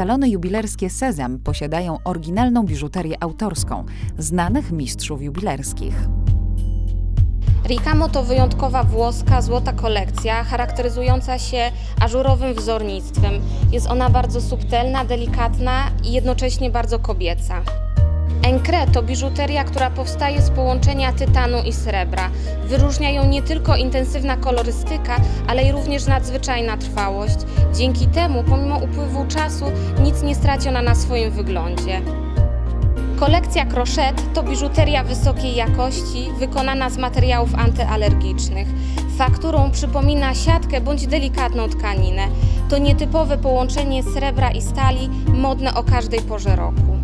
Salony jubilerskie Sezam posiadają oryginalną biżuterię autorską znanych mistrzów jubilerskich. Ricamo to wyjątkowa włoska złota kolekcja, charakteryzująca się ażurowym wzornictwem. Jest ona bardzo subtelna, delikatna i jednocześnie bardzo kobieca. Encre to biżuteria, która powstaje z połączenia tytanu i srebra. Wyróżnia ją nie tylko intensywna kolorystyka, ale i również nadzwyczajna trwałość. Dzięki temu, pomimo upływu czasu, nic nie straci ona na swoim wyglądzie. Kolekcja crochet to biżuteria wysokiej jakości, wykonana z materiałów antyalergicznych. Fakturą przypomina siatkę bądź delikatną tkaninę. To nietypowe połączenie srebra i stali, modne o każdej porze roku.